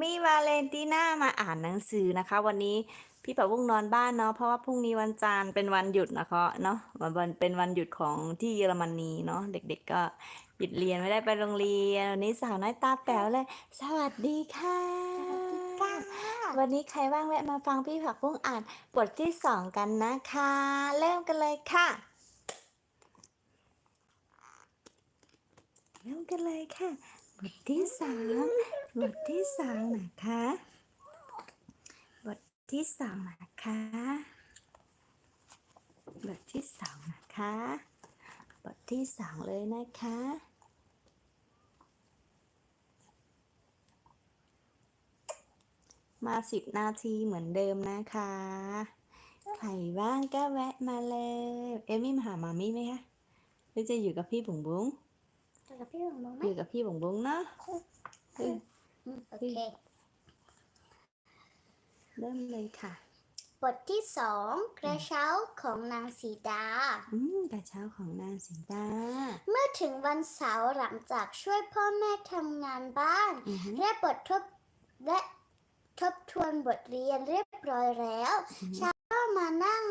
มี่วาเลนติน่ามาอ่านหนังสือนะคะ วันนี้พี่ปะวุ้งนอนบ้านเนาะเพราะว่าพรุ่งนี้วันจันทร์เป็นวันหยุดนะคะเนาะวันวันเป็นวันหยุดของที่เยอรมนีเนาะเด็ก ๆ ก็หยุดเรียนไม่ได้ไปโรงเรียนวันนี้สาวน้อยตาแป๋วเลย สวัสดีค่ะวันนี้ใครว่างแวะมาฟังพี่ผักบุ้งอ่านบทที่สองกันนะคะ เริ่มกันเลยค่ะเริ่มกันเลยค่ะ บทที่สามบทที่สองนะคะ บทที่สองนะคะ บทที่สองนะคะ บทที่สองเลยนะคะ มาสิบนาทีเหมือนเดิมนะคะ ใครว่างก็แวะมาเลย เอมมี่มาหามามี่ไหมคะ หรือจะอยู่กับพี่บุ๋งบุ๋ง อยู่กับพี่หลงมองไหมอยู่กับพี่บุ๋งบุ๋งเนาะอืมโอเค เริ่มเลยค่ะ บทที่สองกระเช้าของนางสีดา อืมกระเช้าของนางสีดา เมื่อถึงวันเสาร์หลังจากช่วยพ่อแม่ทำงานบ้านอือฮึและบททบและทบทวนบทเรียนเรียบร้อยแล้วอือฮึชาก็มานั่ง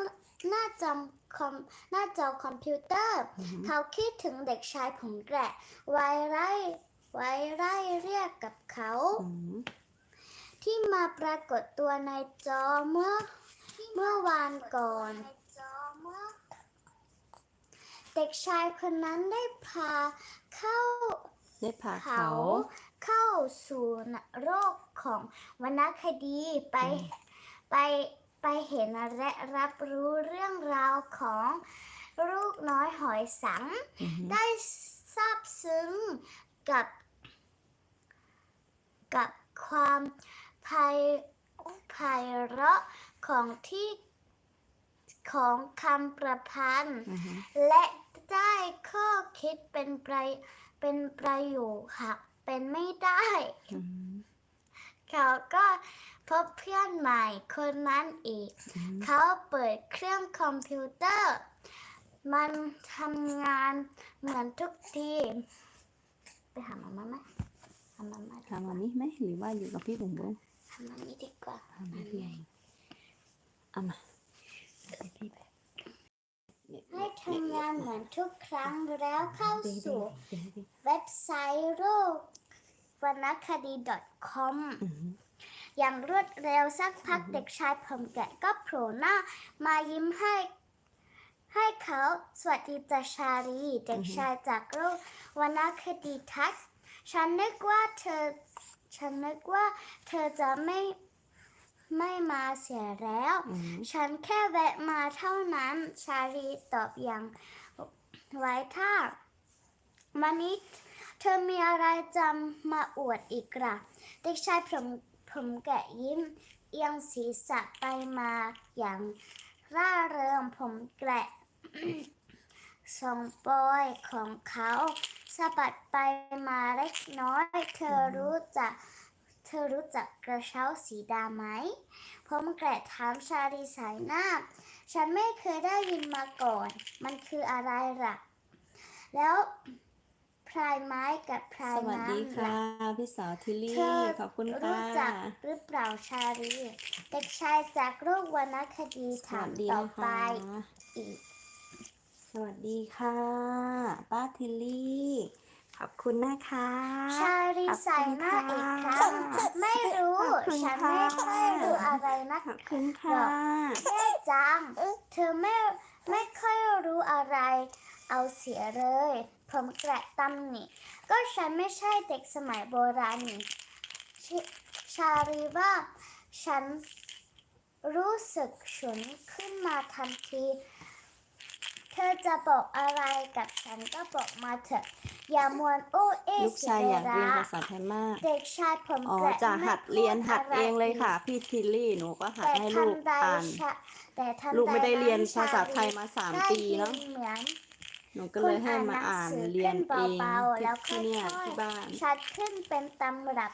หน้าจอ คอมหน้าจอคอมพิวเตอร์อือฮึเขาคิดถึงเด็กชายผมแกระไว้ไร่ไว้ไร่เรียกกับเขาอืมที่มาปรากฏตัวในจอเมื่อเมื่อวานก่อน เด็กชายคนนั้นได้พาเข้าได้พาเขาเขาเข้าสู่นโรกของวรรณคดีไปอืมไป ไปเห็นและรับรู้เรื่องราวของลูกน้อยหอยสังอือฮึได้ซาบซึ้งกับกับความไพไพเราะของที่ของคำประพันธ์อือฮึและได้ข้อคิดเป็นประเป็นประโยคค่ะ เป็นไม่ได้อืมเขาก็ พบเพื่อนใหม่คนนั้นอีกอืมเขาเปิดเครื่องคอมพิวเตอร์ มันทำงานเหมือนทุกที ไปหามาม่าไหมหามาม่าถามมามิไหมหรือว่าอยู่กับพี่บุ๋งบุ๋งหามาม่าดีกว่าถามมาพี่เอามาให้พี่ไปให้ทำงานเหมือนทุกครั้งแล้วเข้าสู่เดี๋ยวดิเว็บไซต์โรควรรณคดี .com อื อฮึอย่างรวดเร็วสักพักเด็กชายผมแกะก็โผล่หน้า มายิ้มให้ให้เขาสวัสดีจ่าชาลีเด็กชายจากโลกวรรณคดีทัศน์ฉันนึกว่าเธอ ฉันนึกว่าเธอจะไม่ไม่มาเสียแล้วอืมฉันแค่แวะมาเท่านั้น ชาลีตอบอย่างไว้ท่าวันนี้เธอมีอะไรจะมาอวดอีกล่ะ เด็กชายผม ผมแกะยิ้ม เอียงศีรษะไปมาอย่างร่าเริงผมแกะสองปอยของเขาสะบัดไปมาเล็กน้อย เธอรู้จักเธอรู้จักกระเช้าสีดาไหม ผมแกะถามชาลีสายหน้า ฉันไม่เคยได้ยินมาก่อน มันคืออะไรล่ะ แล้ว พรายไม้กับพรายสวัสดีน้ำค่ะล่ะ พี่สาวทิลลี่เธอขอบคุณค่ะรู้จักหรือเปล่าชาลีเด็กชายจากโลกวรรณคดีสถาวัมสดีต่อนะไปคะอีก สวัสดีค่ะ ป้าทิลลี่ขอบคุณนะคะ ชาลีใส่หน้าอีกครั้ขงอบคุณค่ะไม่รู้ขอบคุณฉันค่ะไม่ค่อยรู้อะไรนักขอบคุณค่ะแม่จังเธอไม่ไม่ค่อยรู้อะไร เอาเสียเลย ผมแกระตำหนิก็ฉันไม่ใช่เด็กสมัยโบราณนี่ชชาลีว่าฉันรู้สึกฉุนขึ้นมาทันที เธอจะบอกอะไรกับฉันก็บอกมาเถอะ อย่ามวนโอ้เอลูกเสีชายยอยากเวเรียนลาภาษาไทยมาก เด็กชายผมอ๋อแกระจะไม่หัดเรียนพูหัดอะไรเองเลยค่ะกพี่ทิลลี่หนูก็หัดแต่ให้ทัลูนกใดอ่านชะแต่ทันลูกไม่ได้เรียนใภาษาไทยมาสามได้ปีเนาะยิเหมือน หนูก็เลยให้มาอ่านคุณอ่านหนังสือเรียนเองขึ้นเบาๆแล้วที่ที่เนี่ยค่อยๆที่บ้าน ชัดขึ้นเป็นตำรับ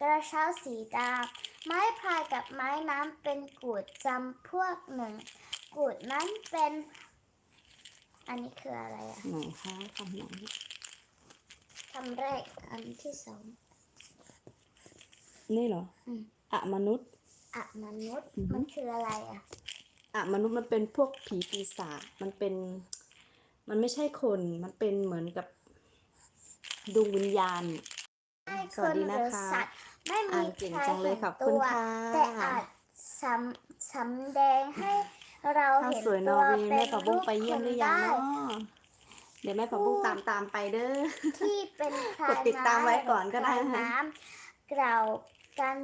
กระเช้าสีดำไม้พายกับไม้น้ำเป็นกูดจำพวกหนึ่ง กูดนั้นเป็น อันนี้คืออะไรอะไหนคะคำไหนคำแรกอันที่สองนี่เหรออืมอะมนุษย์อะมนุษย์อือฮึมันคืออะไรอะอะมนุษย์มันเป็นพวกผีปีศาจมันเป็น มันไม่ใช่คน มันเป็นเหมือนกับดวงวิญญาณให้สควัสนดีหนะรือคะสัตว์ไม่อ่ามีนเก่งใครจังเลยเห็นขอบตัคุณวค่ะแต่อาจสำสำแดงให้เราข้าวเห็นสวยนตัอวร์เวย์เป็แม่นผักรูบุ้งปไปเยี่คยมนหรือยังได้เนาะเดี๋ยวแม่ผักบุ้งตามตามไปเด้อที่เป็นพรากดติดตามไว้ก่อนก็ได้พรายนะคะน้ำกล่าวกัน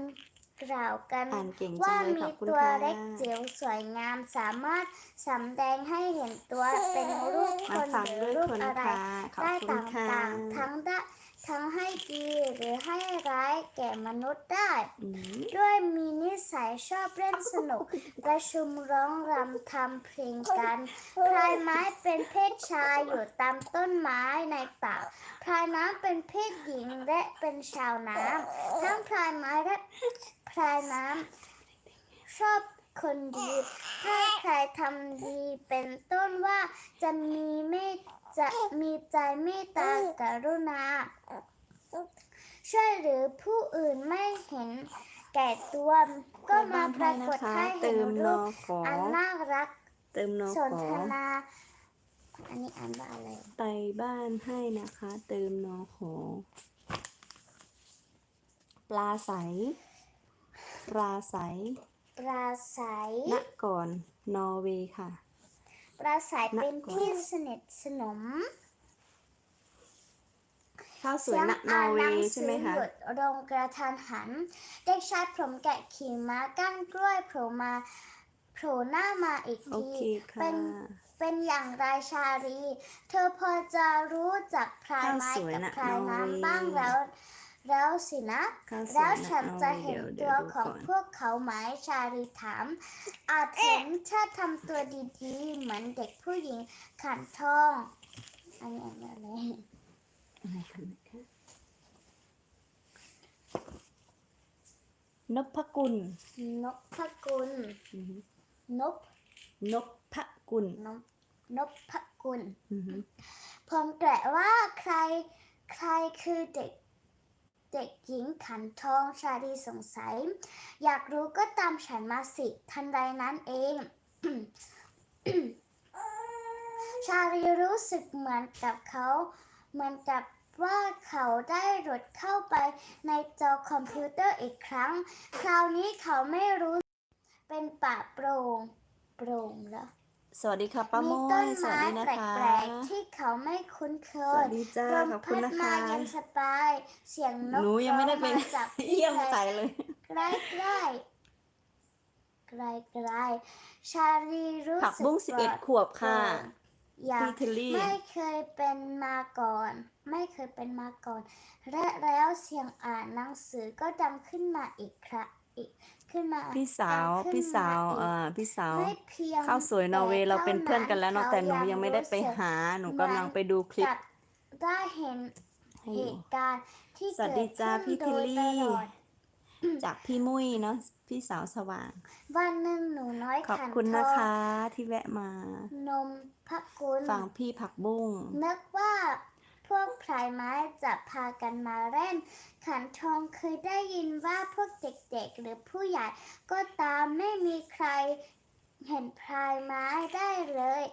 กล่าวกันอ่านเก่งจัว่างเลยมีขอบคุณตัวค่ะ เล็กจิ๋วสวยงามสามารถสำแดงให้เห็นตัวเป็นรูปคมานฟังหรือด้วยรูปคนอะไรค่ะขอบได้คุณค่ะต่างๆทั้งได้ ทั้งให้ดีหรือให้ร้ายแก่มนุษย์ได้อืมด้วยมีนิสัยชอบเล่นสนุก ประชุมร้องรำทำเพลงกันพลายไม้เป็นเพศชายอยู่ตามต้นไม้ในป่าพลายน้ำเป็นเพศหญิงและเป็นชาวน้ำทั้งพลายไม้และพลายน้ำชอบคนดี ถ้าใครทำดีเป็นต้นว่าจะมีเมต จะมีใจเมตตากรุณา ช่วยเหรือผู้อื่นไม่เห็นแก่ตัวก็มาปรากฏให้เห็เตินมนรูอปขออันน่ารักเติมนอสขนอทนาอันนี้อ่านว่าอะไรไตบ้านให้นะคะ เติมนอขอปลาใสปลาใสปราศัยณก่อนนอร์เวย์ค่ะ ปราศัยเป็นณก่อนที่สนิทสนมข้าวสวยณนอร์เวย์ใช่ไหมคะหยุดลงกระทันหัน เด็กชายผมแกะขี่ม้าก้านกล้วยโผล่มาโผล่หน้ามาอีกโอทีเคค่ะเป็นเป็นอย่างไรชาลี เธอพอจะรู้จักพรายไม้ข้าวสวยกับนะพรายนอร์เวย์น้ำบ้างแล้ว แล้วสินะข้าวสวยแล้วณฉันจะนอร์วย์เห็นดี๋ตัวดี๋ของก่นพวกเขาไหมชาลีถาม อาจเห็นถ้าทำตัวดีๆ เหมือนเด็กผู้หญิงขันทอง อันนี้อ่านว่าอะไรอะไรคะนะคะนพกุลนกพกุลอือหือนกนพกุลนกนกพกุลอือหือผมแกะว่าใคร ใครคือเด็ก เด็กหญิงขันทองชาลีสงสัย อยากรู้ก็ตามฉันมาสิทันใดนั้นเอง ชาลีรู้สึกเหมือนกับเขาเหมือนกับว่าเขาได้หลุดเข้าไปในจอคอมพิวเตอร์อีกครั้ง คราวนี้เขาไม่รู้เป็นป่าโปร่งโปร่งแล้ว สวัสดีค่ะป้าโมมีต้ยนสวัสไม้ดีนะแปคะลกๆที่เขาไม่คุ้นเคสยวัสดีจ้าลมขอบคุพัณดนะมาคะ เย็นสบาย เสียงนกหนูยังไม่ได้ไปร้องมาจากที่เยี่ยมไกลใส่เลย ใกล้ใกล้ใกล้ใกล้ชาลีรู้ผักสึกบุ้งสิบเอ็ดปลดขวบค่ะโปร่งอยาพี่ก เทลลี่ ไม่เคยเป็นมาก่อน ไม่เคยเป็นมาก่อน และแล้วเสียงอ่านหนังสือก็ดังขึ้นมาอีกครั้งอีก ขึ้นมาพี่สาวดังขึ้นพี่สาวมอีกอ่าพี่สาว ไม่เพียงข้าวสวยนอร์เวย์เราเป็นเพื่อนกันแล้วเนาะท่แต่หนูยังไม่ได้ไปรู้สึกหาหนูกำลังไปดูคลิปกับได้เห็นให้เหอยู่ตุการณ์ที่สวัสเกิดีดจ้าขึ้นพี่โดทิลยลี่ตลอด จากพี่มุ้ยเนาะพี่สาวสว่าง วันหนึ่งหนูน้อยขอบขันคุณทนะองคะที่แวะมา นมพักกุลฟังพี่ผักบุ้งนึกว่า พวกพลายไม้จะพากันมาเล่น ขันทองเคยได้ยินว่าพวกเด็กๆหรือผู้ใหญ่ก็ตามไม่มีใครเห็นพลายไม้ได้เลย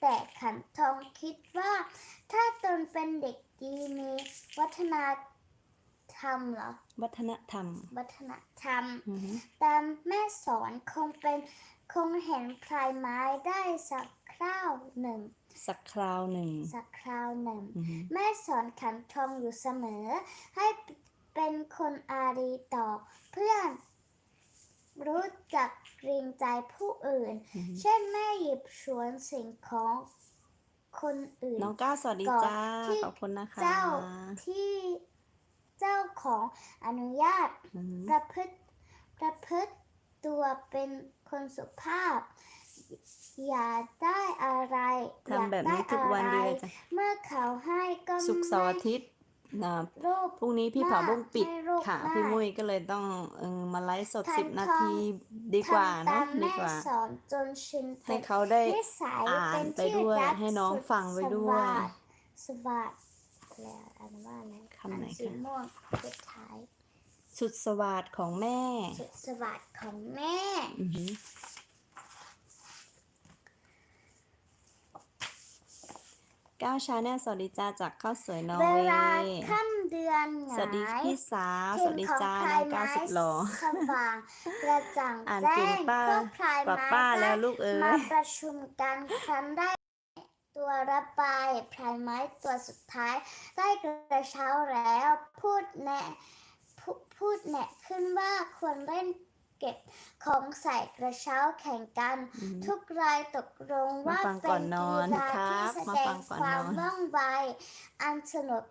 แต่ขันทองคิดว่า ถ้าตนเป็นเด็กดีมีวัฒนธรรมเหรอ วัฒนธรรม วัฒนธรรมอือหือตามแม่สอนคงเป็นคงเห็นพลายไม้ได้สักคราวหนึ่ง สักคราวหนึ่ง สักคราวหนึ่ง อือหือแม่สอนขันทองอยู่เสมอ ให้เป็นคนอารีต่อเพื่อน รู้จักเกรงใจผู้อื่น อือหือเช่นแม่หยิบฉวนสิ่งของคนอื่น น้องก้าวสวัสดีก่อนจ้า ที่ ขอบคุณนะคะเจ้าที่เจ้าของอนุญาต อือหือประพฤติประพฤติตัวเป็นคนสุภาพ อย่าได้อะไรอยากทำแบบได้นี้ทุกวันอะไรดีเลยจ้ะเมื่อเขาให้ก็ศุกร์เสาร์ไม่อาทิตย์นะรูป พรุ่งนี้พี่ผาบุ้งปิดให้รูปค่ะ ได้ พี่มุ้ยก็เลยต้องเออมาไลฟ์สดทานสิบนาทองทีดีกว่าทำตเนาะมดีแม่กว่า สอนจนชินให้เป็นเขาได้นิสัยอ่านเป็นไปที่ด้วยรักให้น้องสุดฟังไปด้วย สวัสดสวัสดแล้วอันว่าอะไรคำไหนอัสีคะ ม่วงสุดท้ายสุดสวัสดิ์ของแม่ สุดสวัสดิ์ของแม่ อือหือ ก้าวชาแนลสวัสดีจ้าจากข้าวสวยนอร์เวเวลาย์ค่ำเดือนหงายสวัสดีพี่สาวเทีสยวัสดีของจ้าพน้ราอยงก้าวสุดหล่อไม้สว่างกระจ่างอ่านแจ้เก่งงป้าพวกพลายป้าไม้ป้าได้แล้วลูกเอ๋มายประชุมกันครั้นได้ตัวระบายพลายไม้ตัวสุดท้าย ได้กระเช้าแล้ว พูดแนะพูพูดแนะขึ้นว่าควรเล่น เก็บของใส่กระเช้าแข่งกันอืมทุกรายตกลงว่ามาฟังเป็ก่อนนกีนอนฬาครัที่บแสมาดฟังงก่อนความนอนว่องไวอันสนุก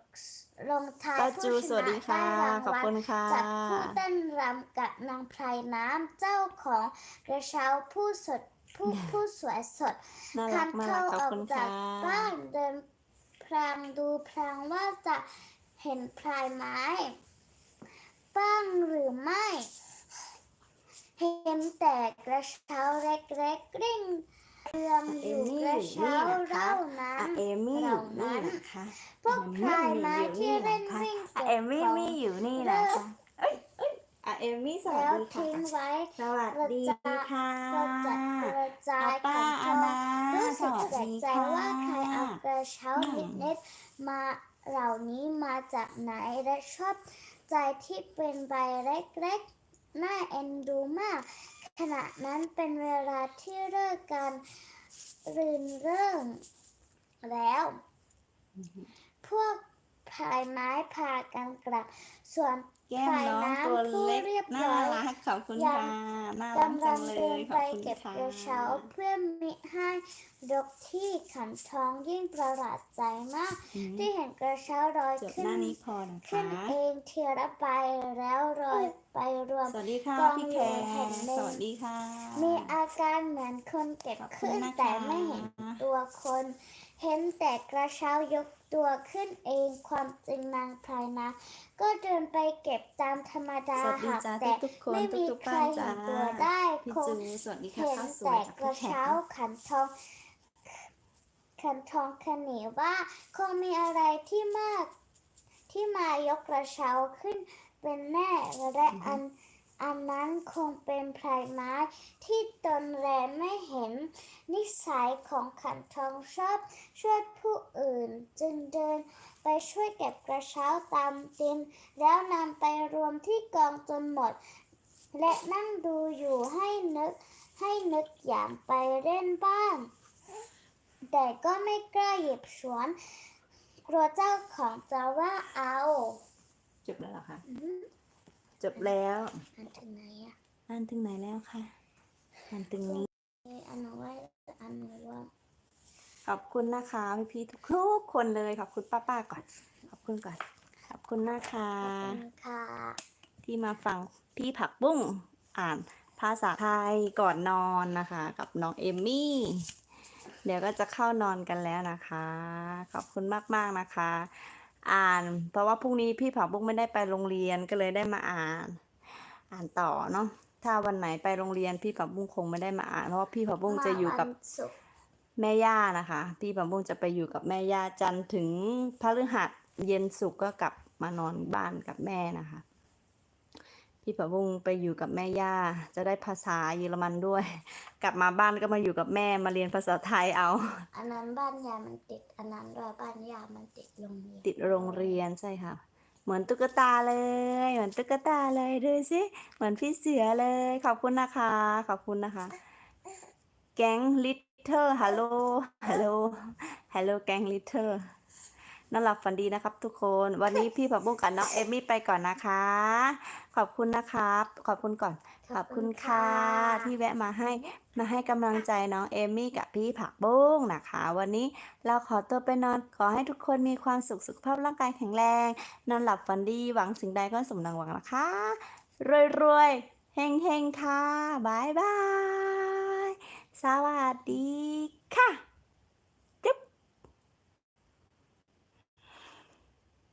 ลงท้ายป้าผู้จูชสวัสนะดีค่ะได้รางขอบวัคุลณค่ะจากผู้เต้นรำกับนางไพรน้ำเจ้าของกระเช้าผู้สดผู้ผู้สวยสดน่าคัรักนมากเข้าขอบออกคุณจาค่ะกบ้านเดินพรางดูพรางว่าจะเห็นพรายไม้บ้างหรือไม่เห็นแต่กระ เช้าเล็กๆกริ่งเรืองอยู่กระเช้าเล่านั้อะนเอมี่เหอล่ายู่นี่นั้นนะคะพวกพรายไม้ที่เล่นวิ่งอะเก็เอบมี่ของมี่อยู่นี่นะคะเอ้ยเอ้ยอะเอมี่สวัสแล้วดีค่ะทิ้งไว้สวัสดีค่ะกระจัดกระจายป้าของอาทองนารู้สสึกวัสแปลกดีใจค่ะว่าใครเอากระเช้าอืมเล็กๆมาเหล่านี้มาจากไหนและชอบใจที่เป็นใบเล็กๆน่าเอ็นดูมาก ขณะนั้นเป็นเวลาที่เลิกการรื่นเริ่งแล้ว พวก พายไม้พากันกลับ ส่วนแก้มน้องตัวเล็กผู้เรียบร้น่าอยรักขอบคุณยัค่ะงน่ารักกำจัลังงเลเดินยขไปอบคุณเก็บค่ะกระเช้าเพื่อมิให้ดกที่ขันทองยิ่งประหลาดใจมากอืมที่เห็นกระเช้าลอยจบขึ้หนน้านี้พอนะขึ้คะนเองเทียระไปแล้วลอยไปรวมสวัสดีค่ะกองพี่อแคยู่ร์แห่งหนึ่งสวัสดีค่ะ มีอาการเหมือนคนเก็บขอบคุณขึ้นนะคะแต่ไม่เห็นตัวคน เห็นแต่กระเช้ายกตัวขึ้นเองความจริงนางพรายนะ ก็เดินไปเก็บตามธรรมดาสวัสดีหากจ้าแต่ทุกๆคนไม่มีทุกๆใครบ้านเห็จ้านตัวได้พี่คงจูสวัสดีค่ะเห็นข้าวสวแต่ยจากกระพี่แขกเช้าขันทองขันทองขนีว่าคงมีอะไรที่มากที่มายกกระเช้าขึ้นเป็นแน่และอัน อันนั้นคงเป็นพลายไม้ที่ตนแลไม่เห็น นิสัยของขันทองชอบช่วยผู้อื่น จึงเดินไปช่วยเก็บกระเช้าตามดิน แล้วนำไปรวมที่กองจนหมด และนั่งดูอยู่ให้นึกให้นึกอย่างไปเล่นบ้าง แต่ก็ไม่กล้าหยิบฉวน กลัวเจ้าของจะว่าเอา จบแล้วเหรอคะอืม จบแล้วอันถึงไหนอะอ่านถึงไหนแล้วคะอ่านถึงนี้อันหนูว่าอันหนูว่าขอบคุณนะคะพี่พี่ๆทุกๆคนเลยขอบคุณป้าป้าๆก่อน ขอบคุณก่อน ขอบคุณนะคะขอบคุณค่ะที่มาฟังพี่ผักบุ้งอ่านภาษาไทยก่อนนอนนะคะ กับน้องเอมมี่ เดี๋ยวก็จะเข้านอนกันแล้วนะคะ ขอบคุณมากๆนะคะ อ่าน เพราะว่าพรุ่งนี้พี่ผักบุ้งไม่ได้ไปโรงเรียนก็เลยได้มาอ่าน อ่านต่อเนาะถ้าวันไหนไปโรงเรียนพี่ผักบุ้งคงไม่ได้มาอ่าน เพราะว่าพี่ผักบุ้งจะอยู่กับมาวันศุกร์แม่ย่านะคะ พี่ผักบุ้งจะไปอยู่กับแม่ย่าจันทร์ถึงพฤหัสเย็นศุกร์ก็กลับมานอนบ้านกับแม่นะคะ พี่ผักบุ้งไปอยู่กับแม่ย่า จะได้ภาษาเยอรมันด้วย กลับมาบ้านก็มาอยู่กับแม่มาเรียนภาษาไทยเอา อันนั้นบ้านยามันติดอันนั้นด้วยบ้านยามันติดโรงเรียนติดโรงเรียนใช่ค่ะ เหมือนตุ๊กตาเลย เหมือนตุ๊กตาเลยดูสิเหมือนพี่เสือเลย ขอบคุณนะคะ ขอบคุณนะคะ แก๊งลิทเทอร์ฮัลโหลฮัลโหลฮัลโหลแก๊งลิทเทอร์ นอนหลับฝันดีนะครับ ทุกคน วันนี้พี่ผักบุ้งกับน้องเอมมี่ไปก่อนนะคะ ขอบคุณนะครับ ขอบคุณก่อน ขอบคุณค่ะ ที่แวะมาให้มาให้กำลังใจน้องเอมมี่กับพี่ผักบุ้งนะคะ วันนี้เราขอตัวไปนอนขอให้ทุกคนมีความสุขสุขภาพร่างกายแข็งแรง นอนหลับฝันดีหวังสิ่งใดก็สมดังหวังนะคะรวยรวยๆเฮงเฮงๆค่ะบายบาย สวัสดีค่ะ